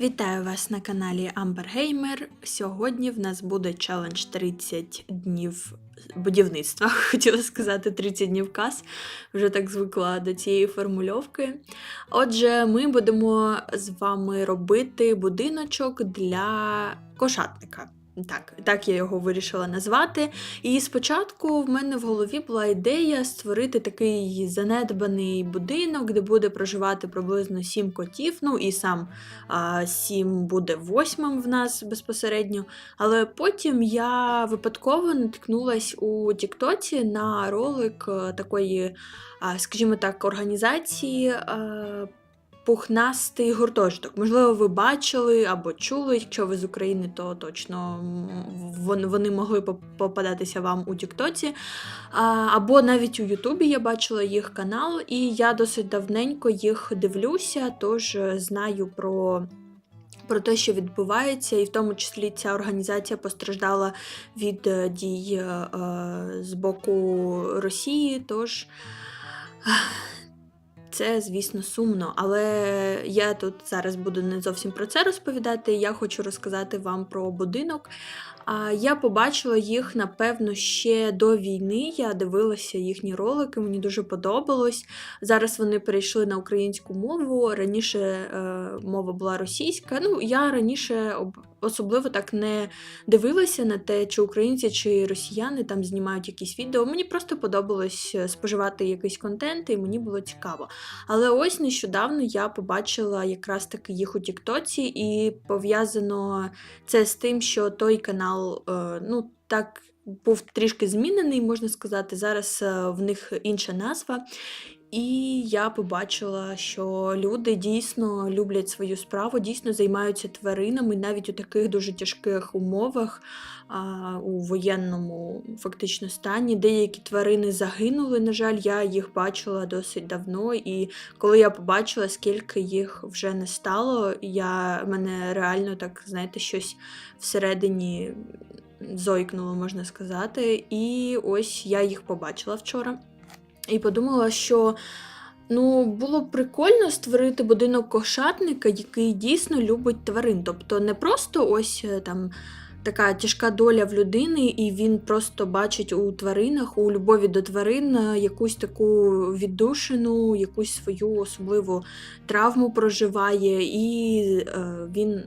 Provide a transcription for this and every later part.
Вітаю вас на каналі Gamer. Сьогодні в нас буде челендж 30 днів будівництва. Хотіла сказати 30 днів кас. Вже так звикла до цієї формульовки. Отже, ми будемо з вами робити будиночок для кошатника. Так, так я його вирішила назвати. І спочатку в мене в голові була ідея створити такий занедбаний будинок, де буде проживати приблизно сім котів. Ну і сам а, сім буде восьмим в нас безпосередньо. Але потім я випадково наткнулась у Тіктоці на ролик е, такої, а, скажімо так, організації. е, Пухнастий гуртожиток. Можливо, ви бачили або чули. Якщо ви з України, то точно вони могли попадатися вам у Тіктоці. Або навіть у Ютубі я бачила їх канал, і я досить давненько їх дивлюся, тож е, знаю про. Про те, що відбувається, і в тому числі ця організація постраждала від е, дій е, з боку Росії. Тож це, звісно, сумно, але я тут зараз буду не зовсім про це розповідати. Я хочу розказати вам про будинок. Я побачила їх, напевно, ще до війни. Я дивилася їхні ролики, мені дуже подобалось. Зараз вони перейшли на українську мову. Раніше е, мова була російська. Ну, я раніше особливо так не дивилася на те, чи українці, чи росіяни там знімають якісь відео. Мені просто подобалось е, споживати якийсь контент, і мені було цікаво. Але ось нещодавно я побачила якраз таки їх у Тіктоці, і пов'язано це з тим, що той канал, е, ну так. Був трішки змінений, можна сказати. Зараз е, в них інша назва. І я побачила, що люди дійсно люблять свою справу, дійсно займаються тваринами навіть у таких дуже тяжких умовах, у воєнному фактично стані. Деякі тварини загинули. На жаль, я їх бачила досить давно. І коли я побачила, скільки їх вже не стало, я мене реально так, знаєте, щось всередині зойкнуло, можна сказати. І ось я їх побачила вчора. І подумала, що ну, було б прикольно створити будинок кошатника, який дійсно любить тварин. Тобто не просто ось е, там така тяжка доля в людини, і він просто бачить у тваринах, у любові до тварин е, якусь таку віддушину, якусь свою особливу травму проживає, і е, він,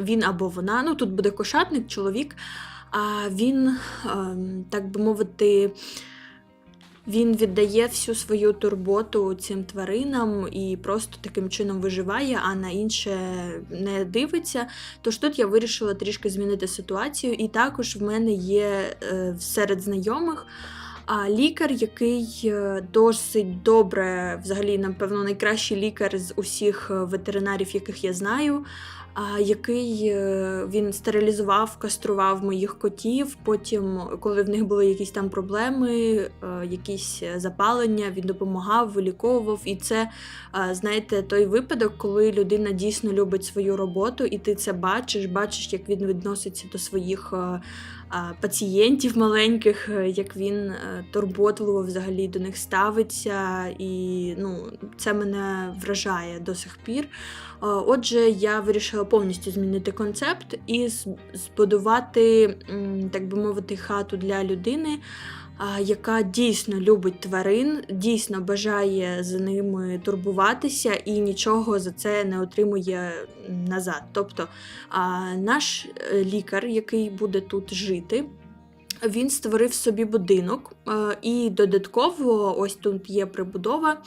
він або вона, ну тут буде кошатник, чоловік, а він, ем, так би мовити, він віддає всю свою турботу цим тваринам і просто таким чином виживає, а на інше не дивиться. Тож тут я вирішила трішки змінити ситуацію, і також в мене є е, серед знайомих. А лікар, який е, досить добре, взагалі, напевно, найкращий лікар з усіх е, ветеринарів, яких я знаю, який е, він стерилізував, кастрував моїх котів. Потім, коли в них були якісь там проблеми, е, якісь запалення, він допомагав, виліковував. І це, е, знаєте, той випадок, коли людина дійсно любить свою роботу, і ти це бачиш, бачиш, як він відноситься до своїх. Пацієнтів маленьких, е, як він е, турботливо взагалі до них ставиться, і ну, це мене вражає до сих пір. Отже, я вирішила повністю змінити концепт і збудувати, так би мовити, хату для людини. Яка дійсно любить тварин, дійсно бажає за ними турбуватися і нічого за це не отримує назад. Тобто наш е, лікар, який буде тут жити, він створив собі будинок, е, і додатково, ось тут є прибудова.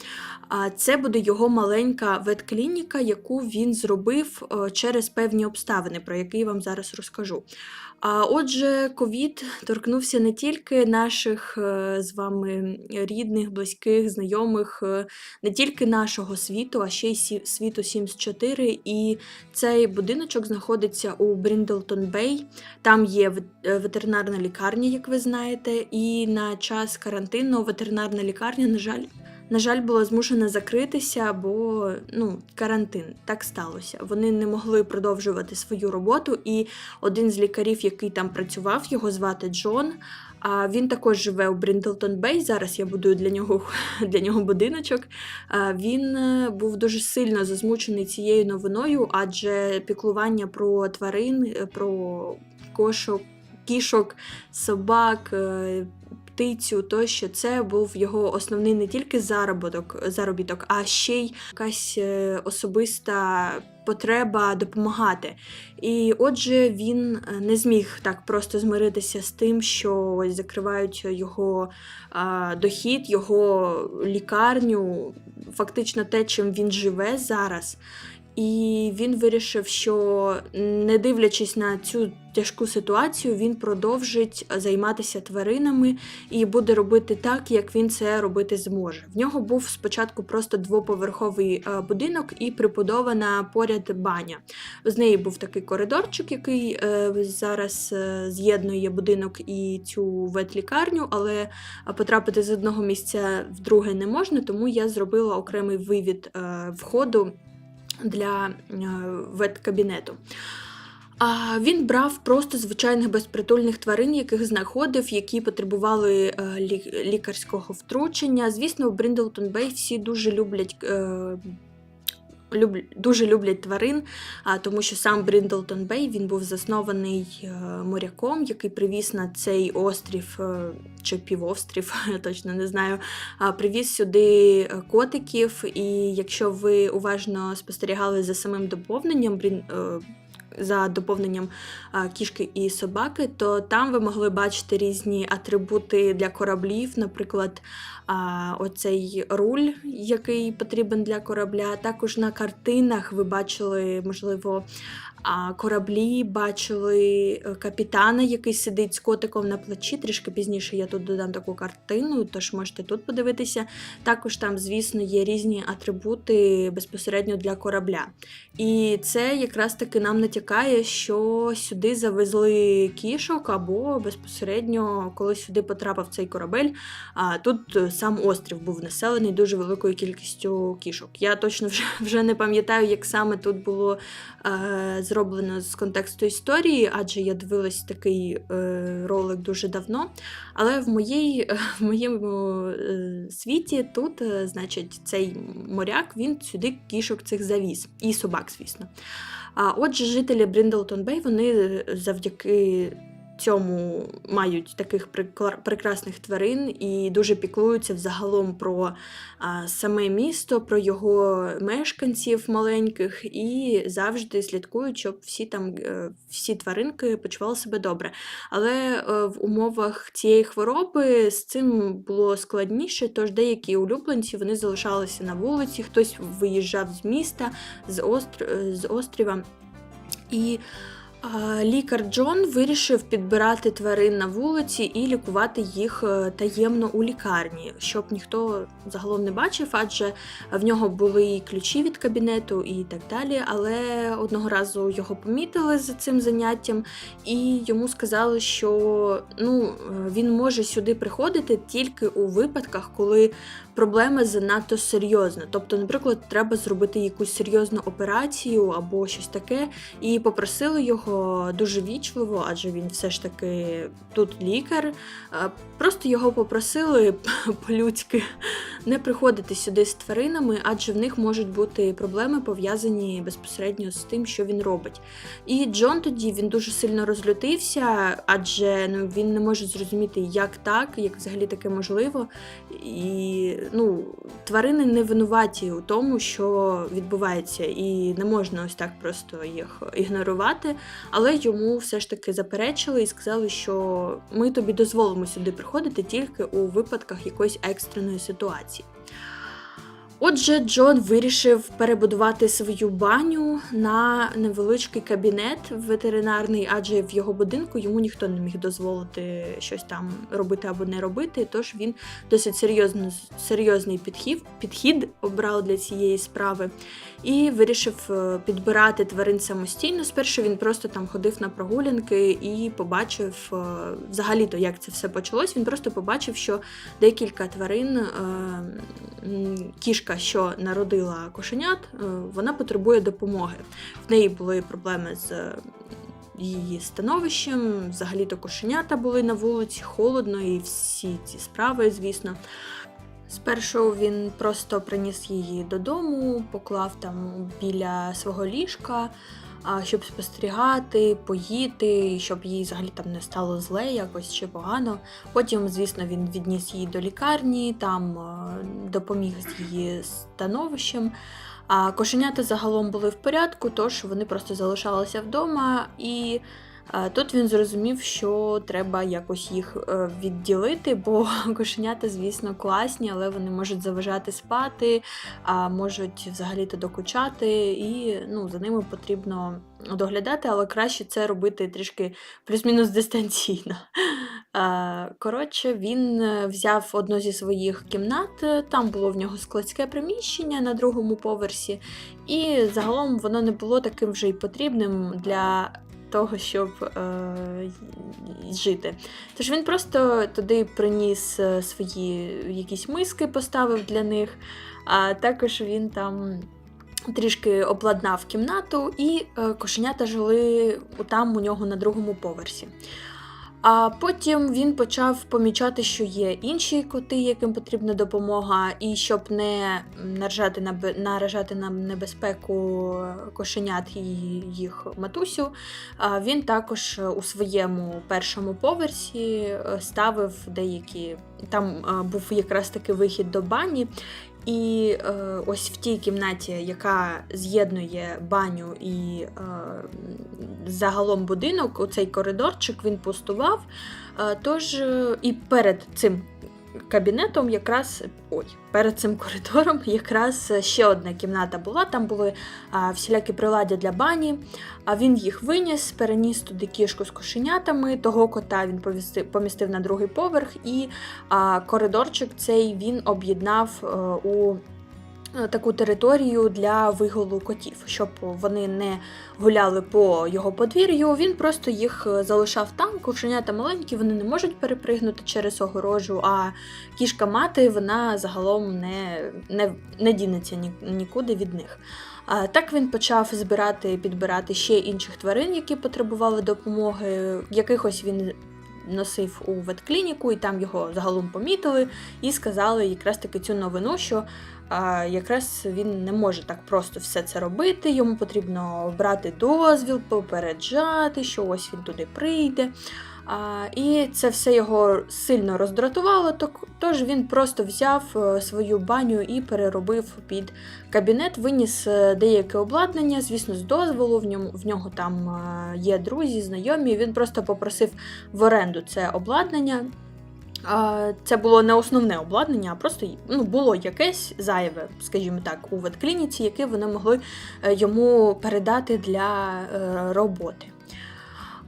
Це буде його маленька ветклініка, яку він зробив е, через певні обставини, про які я вам зараз розкажу. А отже, ковід торкнувся не тільки наших е, з вами рідних, близьких, знайомих, е, не тільки нашого світу, а ще й світу Sims 4. І цей будиночок знаходиться у Бріндлтон Бей. Там є е, ветеринарна лікарня, як ви знаєте, і на час карантину ветеринарна лікарня, на жаль, на жаль, була змушена закритися, бо ну, карантин так сталося. Вони не могли продовжувати свою роботу, і один з лікарів, який там працював, його звати Джон. А він також живе у Бріндлтон Бей. Зараз я будую для нього для нього будиночок. Він е, був дуже сильно засмучений цією новиною, адже піклування про тварин, е, про кошок, кішок, собак. Птицю, тощо це був його основний не тільки заробіток, заробіток, а ще й якась е, особиста потреба допомагати. І отже, він е, не зміг так просто змиритися з тим, що ось закривають його а, дохід, його лікарню, фактично те, чим він живе зараз. І він вирішив, що не дивлячись на цю тяжку ситуацію, він продовжить займатися тваринами і буде робити так, як він це робити зможе. В нього був спочатку просто двоповерховий е, будинок і прибудована поряд баня. З неї був такий коридорчик, який е, зараз е, з'єднує будинок і цю ветлікарню, але потрапити з одного місця в друге не можна, тому я зробила окремий вивід входу для веткабінету. А він брав просто звичайних безпритульних тварин, яких знаходив, які потребували е, лікарського втручення. Звісно, у Бріндлтон Бей всі дуже люблять. Люб- Дуже люблять тварин, тому що сам Бріндлтон Бей він був заснований е, моряком, який привіз на цей острів е, чи півострів, я точно не знаю. Привіз сюди е, котиків. І якщо ви уважно спостерігали за самим доповненням Брін. за доповненням кішки і собаки, то там ви могли бачити різні атрибути для кораблів, наприклад, оцей руль, який потрібен для корабля. Також на картинах ви бачили, можливо, кораблі, бачили е, капітана, який сидить з котиком на плечі. Трішки пізніше я тут додам таку картину, тож можете тут подивитися. Також там, звісно, є різні атрибути безпосередньо для корабля. І це якраз таки нам натякає, що сюди завезли кішок, або безпосередньо, коли сюди потрапив цей корабель, тут е, сам острів був населений дуже великою кількістю кішок. Я точно вже вже не пам'ятаю, як саме тут було е, зроблено з контексту історії, адже я дивилась такий е, ролик дуже давно. Але в моїй, в моєму е, світі тут, е, значить, цей моряк він сюди кішок цих завіз і собак, звісно. А отже, жителі Бріндлтон Бей вони е, завдяки цьому мають таких прекрасних тварин і дуже піклуються взагалом про саме місто, про його мешканців маленьких і завжди слідкують, щоб всі там е, всі тваринки почували себе добре. Але е, в умовах цієї хвороби з цим було складніше, тож деякі улюбленці вони залишалися на вулиці, хтось виїжджав з міста, з, остр... з острова. І лікар Джон вирішив підбирати тварин на вулиці і лікувати їх е, таємно у лікарні, щоб ніхто загалом не бачив, адже в нього були і ключі від кабінету і так далі. Але одного разу його помітили за цим заняттям, і йому сказали, що ну, е, він може сюди приходити тільки у випадках, коли проблема занадто серйозна. Тобто, наприклад, треба зробити якусь серйозну операцію або щось таке, і попросили його дуже вічливо, адже він все ж таки тут лікар. е, Просто його попросили по-людськи не приходити сюди з тваринами, адже в них можуть бути проблеми пов'язані безпосередньо з тим, що він робить. І Джон тоді він дуже сильно розлютився, адже ну, він не може зрозуміти, як так, як взагалі таке можливо. І ну, тварини не винуваті у тому, що відбувається, і не можна ось так просто їх ігнорувати. Але йому все ж таки заперечили і сказали, що ми тобі дозволимо сюди приходити тільки у випадках якоїсь екстреної ситуації. Отже, Джон вирішив перебудувати свою баню на невеличкий кабінет ветеринарний, адже в його будинку йому ніхто не міг дозволити щось там робити або не робити. Тож він досить серйозно, серйозний підхід, підхід обрав для цієї справи і вирішив е, підбирати тварин самостійно. Спершу він просто там ходив на прогулянки і побачив е, взагалі-то, як це все почалось. Він просто побачив, що декілька тварин, е, м, кішка, що народила кошенят, е, вона потребує допомоги. В неї були проблеми з. е, її становищем. Взагалі-то кошенята були на вулиці, холодно і всі ці справи, звісно. Спершу він просто приніс її додому, поклав там біля свого ліжка, щоб спостерігати, поїти, щоб їй взагалі там не стало зле якось чи погано. Потім, звісно, він відніс її до лікарні, там допоміг з її становищем. А кошенята загалом були в порядку, тож вони просто залишалися вдома і. Тут він зрозумів, що треба якось їх е, відділити, бо кошенята, звісно, класні, але вони можуть заважати спати, а можуть взагалі-то докучати, і ну, за ними потрібно доглядати, але краще це робити трішки плюс-мінус дистанційно. Коротше, він е, взяв одну зі своїх кімнат, е, там було в нього складське приміщення на другому поверсі, і загалом воно не було таким вже й потрібним для того, щоб е, жити. Тож він просто туди приніс е, свої якісь миски, поставив для них, а також він там. Трішки обладнав кімнату, і е, кошенята жили там у нього на другому поверсі. А потім він почав помічати, що є інші коти, яким потрібна допомога, і щоб не наражати на наражати на небезпеку кошенят і їх матусю, він також у своєму першому поверсі е, ставив деякі. Там е, був якраз таки вихід до бані. І е, ось в тій кімнаті, яка з'єднує баню і е, загалом будинок, у цей коридорчик він пустував. Е, тож е, і перед цим кабінетом, якраз ой, перед цим коридором, якраз ще одна кімната була. Там були а, всілякі приладдя для бані. А він їх виніс, переніс туди кішку з кошенятами. Того кота він повісти- помістив на другий поверх, і а, коридорчик цей він об'єднав е, у е, таку територію для вигулу котів, щоб вони не гуляли по його подвір'ю. Він просто їх е, залишав там. Кошенята маленькі, вони не можуть перепригнути через огорожу, а кішка мати вона загалом не, не, не дінеться ні, нікуди від них. Так він почав збирати, підбирати ще інших тварин, які потребували допомоги. Якихось він носив у ветклініку, і там його загалом помітили і сказали якраз таки цю новину, що якраз він не може так просто все це робити. Йому потрібно брати дозвіл, попереджати, що ось він туди прийде. А, і це все його сильно роздратувало, тож він просто взяв е, свою баню і переробив під кабінет, виніс е, деяке обладнання, звісно, з дозволу. В ньому в нього там е, є друзі, знайомі. Він просто попросив в оренду це обладнання. Це було не основне обладнання, а просто ну, було якесь зайве, скажімо так, у ветклініці, яке вони могли е, йому передати для е, роботи.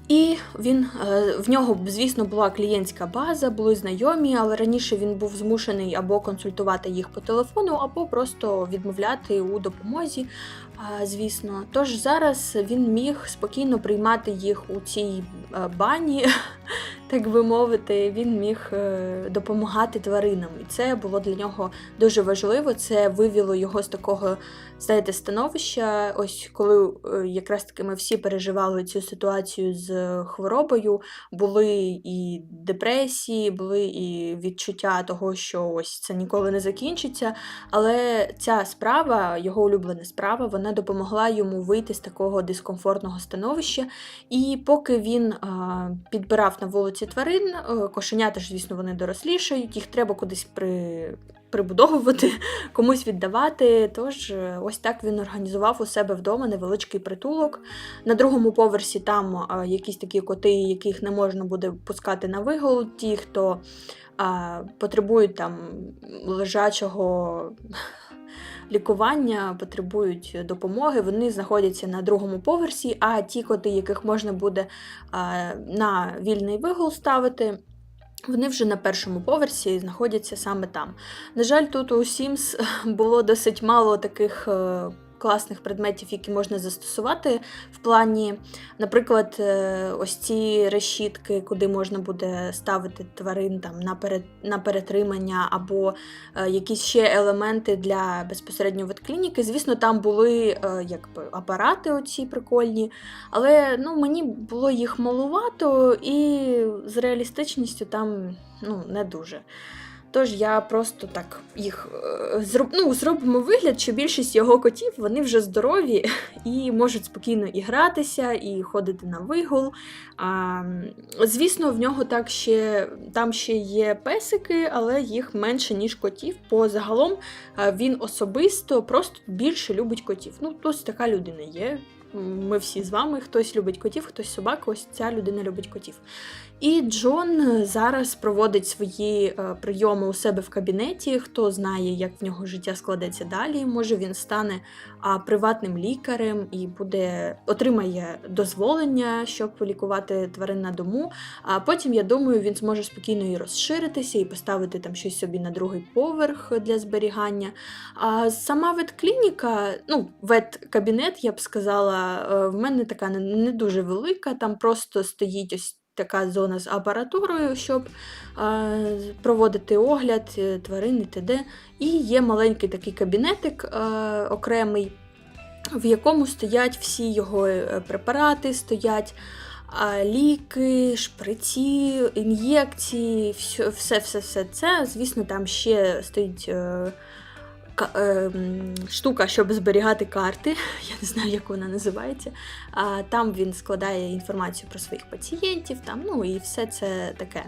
І він е, в нього, звісно, була клієнтська база, були знайомі, але раніше він був змушений або консультувати їх по телефону, або просто відмовляти у допомозі. Звісно, тож зараз він міг спокійно приймати їх у цій е, бані, так би мовити, він міг е, допомагати тваринам. І це було для нього дуже важливо. Це вивело його з такого, знаєте, становища. Ось коли е, якраз таки ми всі переживали цю ситуацію з хворобою, були і депресії, були і відчуття того, що ось це ніколи не закінчиться. Але ця справа, його улюблена справа, вона допомогла йому вийти з такого дискомфортного становища. І поки він підбирав на вулиці тварин, е, кошенята ж, звісно, вони дорослішають, їх треба кудись при. Прибудовувати, комусь віддавати. Тож е, ось так він організував у себе вдома невеличкий притулок. На другому поверсі там а, якісь такі коти, яких не можна буде пускати на вигул, ті, хто а, потребують там лежачого лікування, потребують допомоги. Вони знаходяться на другому поверсі, а ті коти, яких можна буде на вільний вигул ставити. Вони вже на першому поверсі знаходяться саме там. На жаль, тут у Sims було досить мало таких е, класних предметів, які можна застосувати в плані, наприклад, е, ось ці решітки, куди можна буде ставити тварин там на перед, на перетримання, або е, якісь ще елементи для безпосередньо ветклініки. Звісно, там були е, якби апарати оці прикольні, але ну, мені було їх малувато, і з реалістичністю там ну, не дуже. Тож я просто так їх е, зроб... ну, зробимо вигляд, що більшість його котів вони вже здорові і можуть спокійно і гратися, і ходити на вигул. А, Звісно, в нього так ще там ще є песики, але їх менше, ніж котів. По загалом він особисто просто більше любить котів. Ну, ось така людина є. Ми всі з вами, хтось любить котів, хтось собак, ось ця людина любить котів. І Джон зараз проводить свої е, прийоми у себе в кабінеті. Хто знає, як в нього життя складеться далі. Може він стане приватним лікарем і буде отримає дозволення, щоб лікувати тварин на дому. А потім, я думаю, він зможе спокійно і розширитися і поставити там щось собі на другий поверх для зберігання. А сама ветклініка, ну, веткабінет, я б сказала, е, в мене така не дуже велика, там просто стоїть ось така зона з апаратурою, щоб проводити огляд е, тварин і т.д. І є маленький такий кабінетик е, окремий, в якому стоять всі його е, препарати, стоять е, ліки, шприці, ін'єкції, все-все-все це. Звісно, там ще стоїть. Е, Ем, штука, щоб зберігати карти, я не знаю, як вона називається. Там він складає інформацію про своїх пацієнтів, там, ну і все це таке.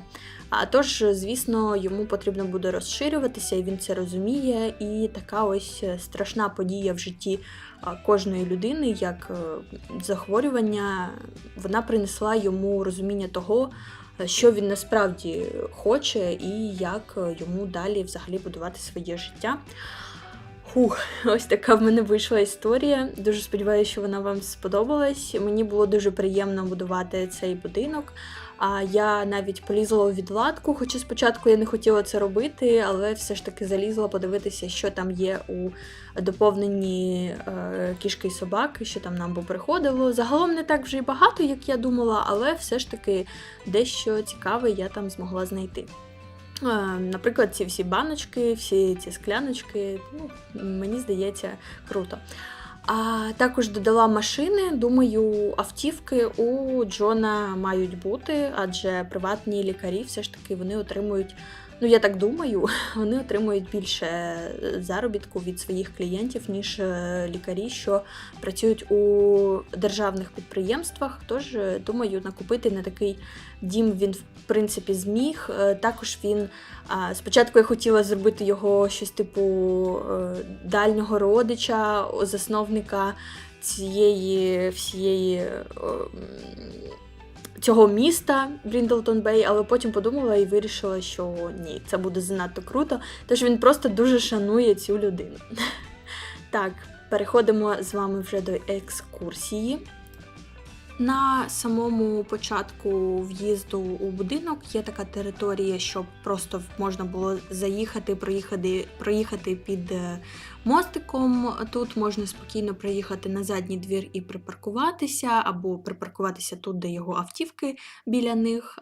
А тож, звісно, йому потрібно буде розширюватися, і він це розуміє. І така ось страшна подія в житті кожної людини, як е, захворювання, вона принесла йому розуміння того. Що він насправді хоче, і як йому далі взагалі будувати своє життя. Хух, ось така в мене вийшла історія. Дуже сподіваюся, що вона вам сподобалась. Мені було дуже приємно будувати цей будинок. А я навіть полізла у відладку, хоча спочатку я не хотіла це робити, але все ж таки залізла подивитися, що там є у доповненні е, кішки і собаки, що там нам приходило. Загалом не так вже й багато, як я думала, але все ж таки дещо цікаве я там змогла знайти. Наприклад, ці всі баночки, всі ці скляночки, ну, мені здається, круто. А також додала машини. Думаю, автівки у Джона мають бути, адже приватні лікарі все ж таки вони отримують Ну, я так думаю, вони отримують більше е, заробітку від своїх клієнтів, ніж е, лікарі, що працюють у державних підприємствах. Тож, е, думаю, накупити на такий дім він в принципі зміг. Також він спочатку я хотіла зробити його щось типу дальнього родича, засновника цієї всієї цього міста Бріндлтон Бей, але потім подумала і вирішила, що ні, це буде занадто круто. Тож він просто дуже шанує цю людину. Так, переходимо з вами вже до екскурсії. На самому початку в'їзду у будинок є така територія, щоб просто можна було заїхати, проїхати проїхати під е, мостиком. Тут можна спокійно приїхати на задній двір і припаркуватися, або припаркуватися тут, де його автівки біля них.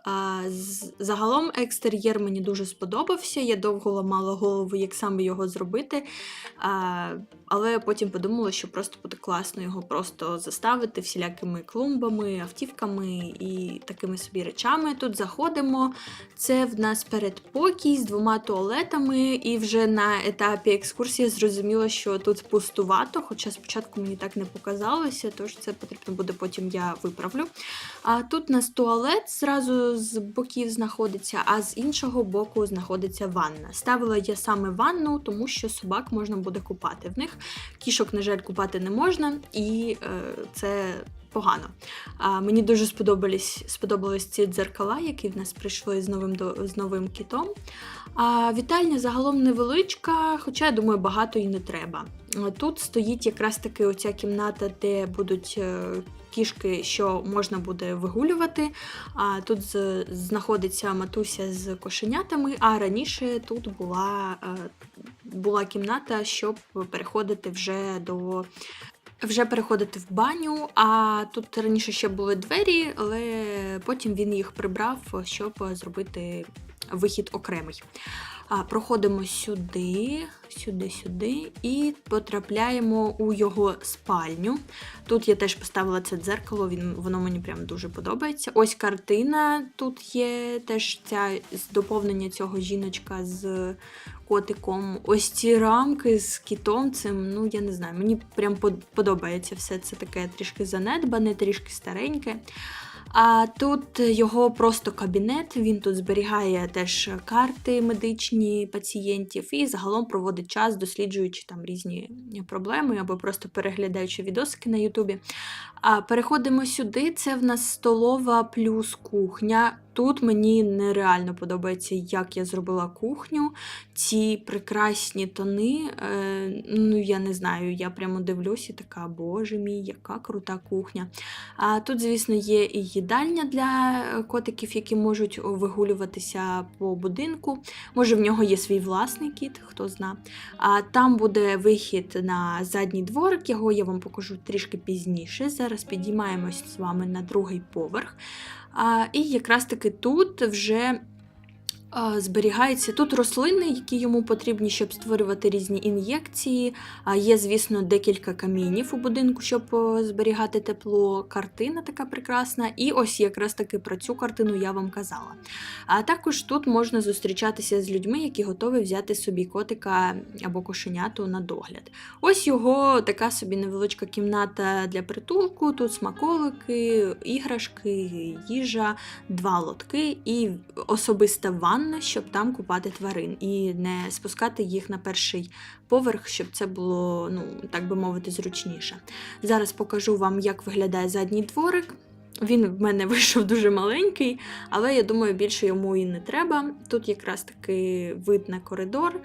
Загалом екстер'єр мені дуже сподобався. Я довго ламала голову, як саме його зробити. Але потім подумала, що просто буде класно його просто заставити всілякими клумбами, автівками і такими собі речами. Тут заходимо. Це в нас передпокій з двома туалетами, і вже на етапі екскурсії зрозуміло зрозуміла, що тут пустувато, хоча спочатку мені так не показалося, тож це потрібно буде потім я виправлю. А тут у нас туалет зразу з боків знаходиться, а з іншого боку знаходиться ванна. Ставила я саме ванну, тому що собак можна буде купати в них. Кішок, на жаль, купати не можна, і е, це. Погано. А, Мені дуже сподобались сподобались ці дзеркала, які в нас прийшли з новим з новим кітом. А Вітальня загалом невеличка, хоча, я думаю, багато і не треба. Тут стоїть якраз таки оця кімната, де будуть е, кішки, що можна буде вигулювати. А Тут знаходиться матуся з кошенятами, а раніше тут була е, була кімната, щоб переходити вже до. Вже переходити в баню, а тут раніше ще були двері, але потім він їх прибрав, щоб зробити вихід окремий. Проходимо сюди, сюди, сюди і потрапляємо у його спальню. Тут я теж поставила це дзеркало, він, воно мені прям дуже подобається. Ось картина тут є, теж ця доповнення цього жіночка з котиком. Ось ці рамки з кітом, цим, ну я не знаю, мені прям подобається все це таке трішки занедбане, трішки стареньке. А тут його просто кабінет. Він тут зберігає теж карти медичні пацієнтів і загалом проводить час, досліджуючи там різні проблеми або просто переглядаючи відосики на Ютубі. А переходимо сюди. Це в нас столова плюс кухня. Тут мені нереально подобається, як я зробила кухню. Ці прекрасні тони. Е, ну, я не знаю, я прямо дивлюсь і така, боже мій, яка крута кухня. А тут, звісно, є і їдальня для котиків, які можуть вигулюватися по будинку. Може, в нього є свій власний кіт, хто зна. А там буде вихід на задній дворик, його я вам покажу трішки пізніше. Зараз підіймаємось з вами на другий поверх. А, і якраз таки тут вже зберігається тут рослини, які йому потрібні, щоб створювати різні ін'єкції. А, є, звісно, декілька камінів у будинку, щоб зберігати тепло. Картина така прекрасна. І ось якраз таки про цю картину я вам казала. А також тут можна зустрічатися з людьми, які готові взяти собі котика або кошеняту на догляд. Ось його така собі невеличка кімната для притулку. Тут смаколики, іграшки, їжа, два лотки і особиста ванна, щоб там купати тварин і не спускати їх на перший поверх, щоб це було, ну так би мовити, зручніше. Зараз покажу вам, як виглядає задній дворик. Він в мене вийшов дуже маленький, але я думаю, більше йому і не треба. Тут якраз таки вид коридор.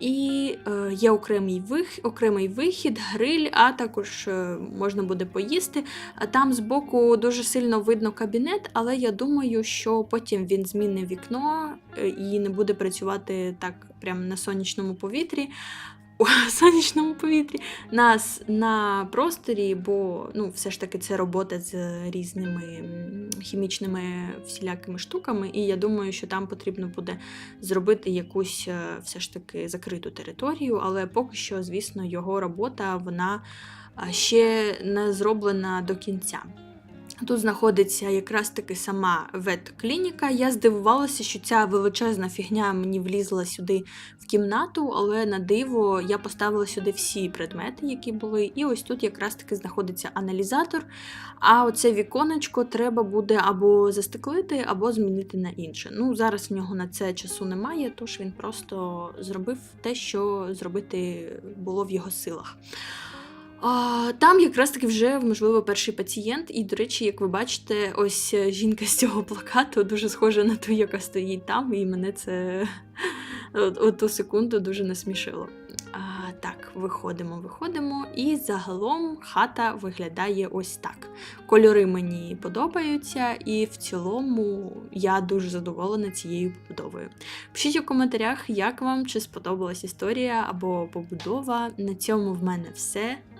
І е, є окремий, вих, окремий вихід, гриль, а також е, можна буде поїсти. Там збоку дуже сильно видно кабінет, але я думаю, що потім він змінить вікно е, і не буде працювати так прямо на сонячному повітрі. У сонячному повітрі на, с- на просторі, бо ну, все ж таки це робота з різними хімічними всілякими штуками, і я думаю, що там потрібно буде зробити якусь е, все ж таки закриту територію, але поки що, звісно, його робота вона ще не зроблена до кінця. Тут знаходиться якраз таки сама ветклініка. Я здивувалася, що ця величезна фігня мені влізла сюди в кімнату, але на диво я поставила сюди всі предмети, які були. І ось тут якраз таки знаходиться аналізатор. А оце віконечко треба буде або застеклити, або змінити на інше. Ну, зараз в нього на це часу немає, тож він просто зробив те, що зробити було в його силах. А, там якраз таки вже можливо перший пацієнт, і, до речі, як ви бачите, ось е, жінка з цього плакату дуже схожа на ту, яка стоїть там, і мене це от, от ту секунду дуже насмішило. А, так, виходимо, виходимо, і загалом хата виглядає ось так. Кольори мені подобаються, і в цілому я дуже задоволена цією побудовою. Пишіть у коментарях, як вам чи сподобалась історія або побудова. На цьому в мене все.